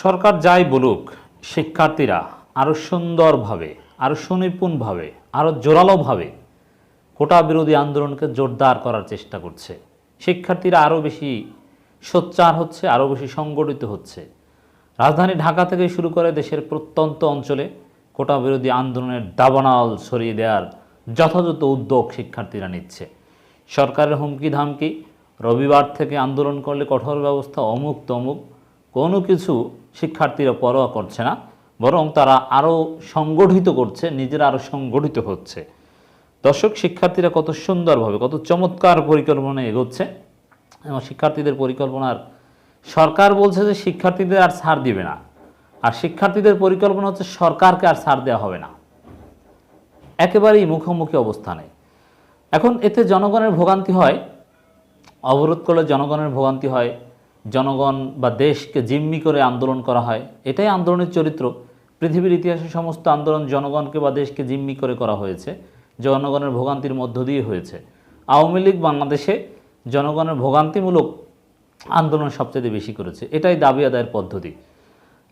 সরকার যাই বলুক, শিক্ষার্থীরা আরও সুন্দরভাবে আরও সুনিপুণভাবে আরও জোরালোভাবে কোটা বিরোধী আন্দোলনকে জোরদার করার চেষ্টা করছে। শিক্ষার্থীরা আরও বেশি সোচ্চার হচ্ছে আরও বেশি সংগঠিত হচ্ছে। রাজধানী ঢাকা থেকে শুরু করে দেশের প্রত্যন্ত অঞ্চলে কোটা বিরোধী আন্দোলনের দাবানাল ছড়িয়ে দেওয়ার যথাযথ উদ্যোগ শিক্ষার্থীরা নিচ্ছে। সরকারের হুমকি ধামকি, রবিবার থেকে আন্দোলন করলে কঠোর ব্যবস্থা অমুক তমুক, কোনো কিছু শিক্ষার্থীরা পরোয়া করছে না, বরং তারা আরও সংগঠিত করছে, নিজেরা আরও সংগঠিত হচ্ছে। দর্শক, শিক্ষার্থীরা কত সুন্দরভাবে, কত চমৎকার পরিকল্পনা এগোচ্ছে। এবং শিক্ষার্থীদের পরিকল্পনার সরকার বলছে যে শিক্ষার্থীদের আর ছাড় দিবে না। আর শিক্ষার্থীদের পরিকল্পনা হচ্ছে সরকারকে আর ছাড় দেওয়া হবে না। একেবারেই মুখোমুখি অবস্থানে। এখন এতে জনগণের ভোগান্তি হয়, অবরোধ করলে জনগণের ভোগান্তি হয় জনগণ বা দেশকে জিম্মি করে আন্দোলন করা হয়, এটাই আন্দোলনের চরিত্র। পৃথিবীর ইতিহাসে সমস্ত আন্দোলন জনগণকে বা দেশকে জিম্মি করে করা হয়েছে, জনগণের ভোগান্তির মধ্য দিয়ে হয়েছে। আওয়ামী লীগ বাংলাদেশে জনগণের ভোগান্তিমূলক আন্দোলন সবচেয়ে বেশি করেছে, এটাই দাবি আদায়ের পদ্ধতি।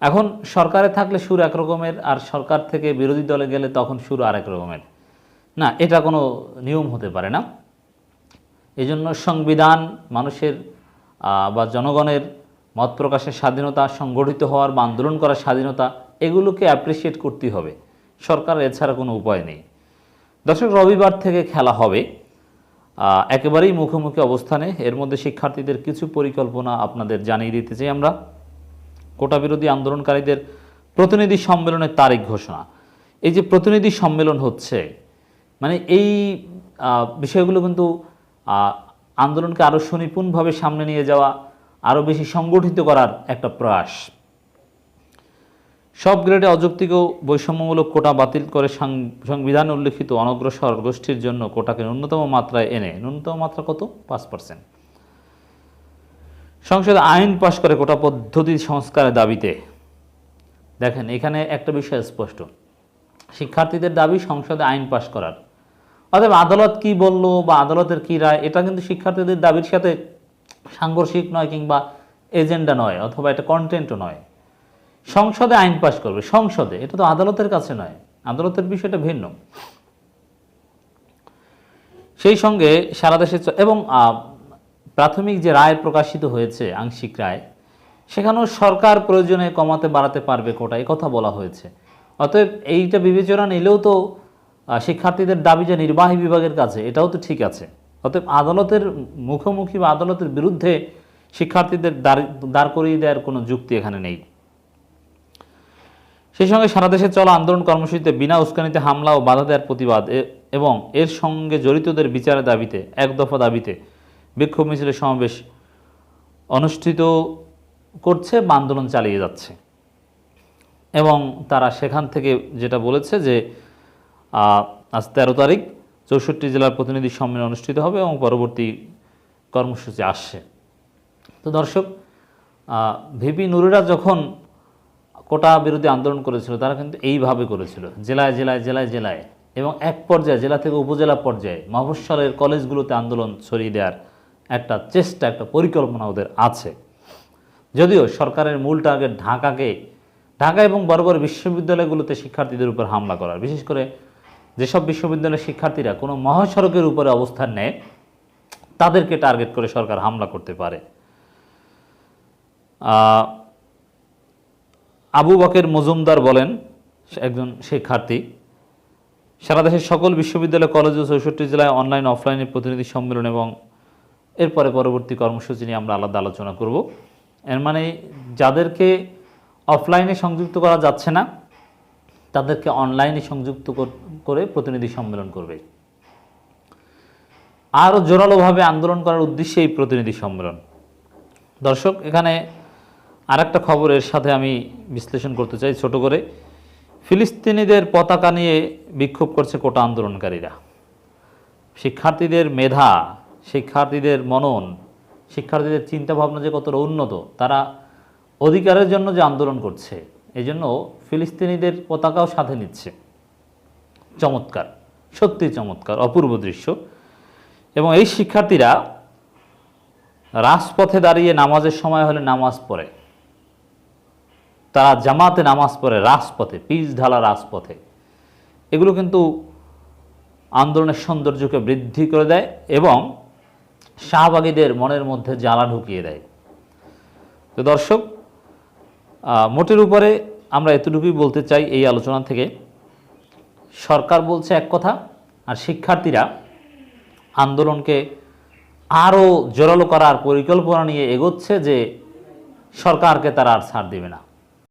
এখন সরকারে থাকলে সুর এক রকমের আর সরকার থেকে বিরোধী দলে গেলে তখন সুর আরেক রকমের। না, এটা কোনো নিয়ম হতে পারে না। এই জন্য সংবিধান মানুষের বা জনগণের মত প্রকাশের স্বাধীনতা, সংগঠিত হওয়ার বা আন্দোলন করার স্বাধীনতা, এগুলোকে অ্যাপ্রিসিয়েট করতেই হবে। সরকার এছাড়া কোনো উপায় নেই। দর্শক, রবিবার থেকে খেলা হবে। একেবারেই মুখোমুখি অবস্থানে। এর মধ্যে শিক্ষার্থীদের কিছু পরিকল্পনা আপনাদের জানিয়ে দিতে চাই আমরা। কোটা বিরোধী আন্দোলনকারীদের প্রতিনিধি সম্মেলনের তারিখ ঘোষণা। এই যে প্রতিনিধি সম্মেলন হচ্ছে মানে এই বিষয়গুলো কিন্তু আন্দোলনকে আরও সুনিপুণভাবে সামনে নিয়ে যাওয়া আরও বেশি সংগঠিত করার একটা প্রয়াস। সব গ্রেডে অযৌক্তিক বৈষম্যমূলক কোটা বাতিল করে সংবিধানে উল্লেখিত অনগ্রসর গোষ্ঠীর জন্য কোটাকে ন্যূনতম মাত্রায় এনে, ন্যূনতম মাত্রা কত? পাঁচ পার্সেন্ট সংসদে আইন পাশ করে কোটা পদ্ধতি সংস্কারের দাবিতে। দেখেন, এখানে একটা বিষয় স্পষ্ট। শিক্ষার্থীদের দাবি সংসদে আইন পাশ করার। অতএব আদালত কি বলল বা আদালতের কি রায়, এটা কিন্তু শিক্ষার্থীদের দাবির সাথে সাংঘর্ষিক নয় কিংবা এজেন্ডা নয় অথবা এটা কন্টেন্টও নয়। সংসদে আইন পাশ করবে, সংসদে, এটা তো আদালতের কাছে নয়, আদালতের বিষয়টা ভিন্ন। সেই সঙ্গে সারা দেশে এবং প্রাথমিক যে রায় প্রকাশিত হয়েছে আংশিক রায়, সেখানেও সরকার প্রয়োজনে কমাতে বাড়াতে পারবে কোটা কথা বলা হয়েছে। অতএব এইটা বিবেচনা নিলেও তো শিক্ষার্থীদের দাবি যে নির্বাহী বিভাগের কাছে, এটাও তো ঠিক আছে। অতএব আদালতের মুখোমুখি বা আদালতের বিরুদ্ধে শিক্ষার্থীদের দাঁড় দাঁড় করিয়ে দেওয়ার কোনো যুক্তি এখানে নেই। সেই সঙ্গে সারা দেশে চলা আন্দোলন কর্মসূচিতে বিনা উস্কানিতে হামলা ও বাধা দেওয়ার প্রতিবাদ এবং এর সঙ্গে জড়িতদের বিচারের দাবিতে, এক দফা দাবিতে বিক্ষোভ মিছিলের সমাবেশ অনুষ্ঠিত করছে বা আন্দোলন চালিয়ে যাচ্ছে। এবং তারা সেখান থেকে যেটা বলেছে যে আজ তেরো তারিখ, চৌষট্টি জেলার প্রতিনিধি সম্মেলন অনুষ্ঠিত হবে এবং পরবর্তী কর্মসূচি আসছে। তো দর্শক ভিপি নুরিরা যখন কোটা বিরোধী আন্দোলন করেছিল, তারা কিন্তু এইভাবে করেছিল, জেলায় জেলায় জেলায় জেলায় এবং এক পর্যায়ে, জেলা থেকে উপজেলা পর্যায়ে মফস্বলের কলেজগুলোতে আন্দোলন ছড়িয়ে দেওয়ার একটা চেষ্টা, একটা পরিকল্পনা ওদের আছে। যদিও সরকারের মূল টার্গেট ঢাকাকে, ঢাকা এবং বড় বড় বিশ্ববিদ্যালয়গুলোতে শিক্ষার্থীদের উপর হামলা করার, বিশেষ করে যেসব বিশ্ববিদ্যালয়ের শিক্ষার্থীরা কোনো মহাসড়কের উপরে অবস্থান নেয়, তাদেরকে টার্গেট করে সরকার হামলা করতে পারে। আবু বকের মজুমদার বলেন একজন শিক্ষার্থী, সারা দেশের সকল বিশ্ববিদ্যালয়, কলেজ ও চৌষট্টি জেলায় অনলাইন, অফলাইনে প্রতিনিধি সম্মেলন এবং এরপরে পরবর্তী কর্মসূচি নিয়ে আমরা আলাদা আলোচনা করব। এর মানে যাদেরকে অফলাইনে সংযুক্ত করা যাচ্ছে না তাদেরকে অনলাইনে সংযুক্ত করে প্রতিনিধি সম্মেলন করবে। আরও জোরালোভাবে আন্দোলন করার উদ্দেশ্যে এই প্রতিনিধি সম্মেলন। দর্শক, এখানে আরেকটা খবরের সাথে আমি বিশ্লেষণ করতে চাই ছোট করে। ফিলিস্তিনিদের পতাকা নিয়ে বিক্ষোভ করছে কোটা আন্দোলনকারীরা। শিক্ষার্থীদের মেধা, শিক্ষার্থীদের মনন, শিক্ষার্থীদের চিন্তাভাবনা যে কতটা উন্নত, তারা অধিকারের জন্য যে আন্দোলন করছে এই জন্য ফিলিস্তিনিদের পতাকাও সাথে নিচ্ছে। চমৎকার সত্যি চমৎকার, অপূর্ব দৃশ্য। এবং এই শিক্ষার্থীরা রাজপথে দাঁড়িয়ে নামাজের সময় হলে নামাজ পড়ে। তারা জামাতে নামাজ পড়ে রাজপথে, পিচ ঢালা রাজপথে। এগুলো কিন্তু আন্দোলনের সৌন্দর্যকে বৃদ্ধি করে দেয় এবং শাহবাগীদের মনের মধ্যে জ্বালা ঢুকিয়ে দেয়। তো দর্শক মোটের উপরে আমরা এতটুকুই বলতে চাই এই আলোচনা থেকে। সরকার বলছে এক কথা, আর শিক্ষার্থীরা আন্দোলনকে আরও জোরালো করার পরিকল্পনা নিয়ে এগোচ্ছে যে সরকারকে তারা আর ছাড় দেবে না।